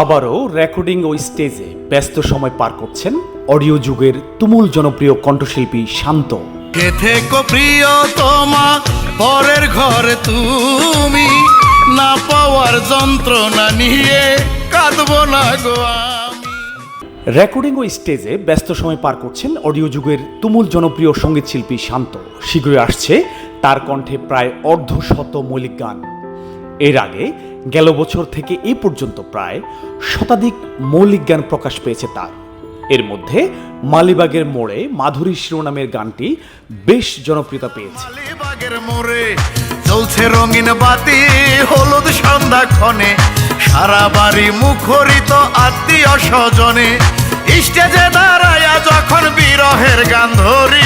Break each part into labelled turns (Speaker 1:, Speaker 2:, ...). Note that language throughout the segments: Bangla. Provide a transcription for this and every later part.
Speaker 1: আবারও রেকর্ডিং ও স্টেজে ব্যস্ত সময় পার করছেন অডিও যুগের তুমুল জনপ্রিয় কণ্ঠশিল্পী শান্ত।
Speaker 2: কে থেকো প্রিয় তোমা পরের ঘরে তুমি। না পাওয়ার যন্ত্রণা নিয়ে কাঁদবো না গো
Speaker 1: রেকর্ডিং ও স্টেজে ব্যস্ত সময় পার করছেন অডিও যুগের তুমুল জনপ্রিয় সংগীত শিল্পী শান্ত। শীঘ্রই আসছে তার কণ্ঠে প্রায় অর্ধশত মৌলিক গান। এর আগে গেল বছর থেকে এ পর্যন্ত প্রায় শতাধিক মৌলিক গান প্রকাশ পেয়েছে তার। এর মধ্যে মালিবাগের মোড়ে মাধুরী শিরোনামের গানটি বেশ জনপ্রিয়তা পেয়েছে।
Speaker 2: চলছে রঙিন বাতি, হলুদ সন্ধ্যা ক্ষণে। সারা বাড়ি মুখরিত আত্মীয় স্বজনে। স্টেজে যখন বিরহের গান ধরি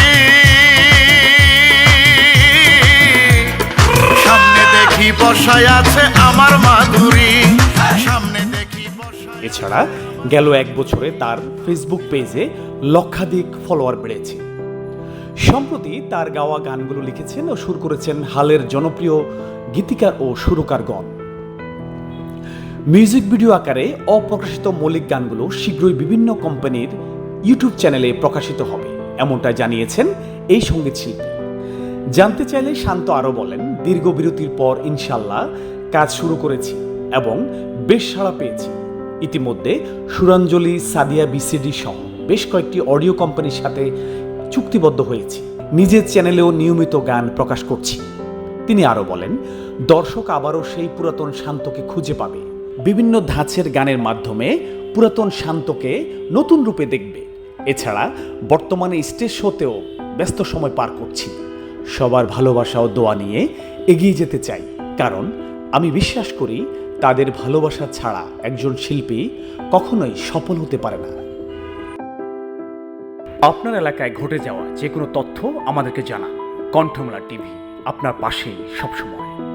Speaker 2: বসায় আছে আমার মাধুরী। সামনে দেখি বসায়।
Speaker 1: এছাড়া গেল এক বছরে তার ফেসবুক পেজে লক্ষাধিক ফলোয়ার বেড়েছে। সম্প্রতি তার গাওয়া গানগুলো লিখেছেন ও সুর করেছেন হালের জনপ্রিয় গীতিকার ও সুরকারগণ মিউজিক ভিডিও আকারে অপ্রকাশিত মৌলিক গানগুলো শীঘ্রই বিভিন্ন কোম্পানির ইউটিউব চ্যানেলে প্রকাশিত হবে এমনটা জানিয়েছেন এই সংগীত শিল্পী জানতে চাইলে শান্ত আরও বলেন, দীর্ঘ বিরতির পর ইনশাল্লাহ কাজ শুরু করেছি এবং বেশ সাড়া পেয়েছি। ইতিমধ্যে সুরাঞ্জলি, সাদিয়া, বিসিডি সহ বেশ কয়েকটি অডিও কোম্পানির সাথে চুক্তিবদ্ধ হয়েছি। নিজের চ্যানেলেও নিয়মিত গান প্রকাশ করছি। তিনি আরও বলেন, দর্শক আবারও সেই পুরাতন শান্তকে খুঁজে পাবে। বিভিন্ন ধাঁচের গানের মাধ্যমে পুরাতন শান্তকে নতুন রূপে দেখবে। এছাড়া বর্তমানে স্টেজ শোতেও ব্যস্ত সময় পার করছি। সবার ভালোবাসা ও দোয়া নিয়ে এগিয়ে যেতে চাই। কারণ আমি বিশ্বাস করি তাদের ভালোবাসা ছাড়া একজন শিল্পী কখনোই সফল হতে পারে না। আপনার এলাকায় ঘটে যাওয়া যে কোনো তথ্য আমাদেরকে জানা কণ্ঠমলা টিভি আপনার পাশেই সবসময়।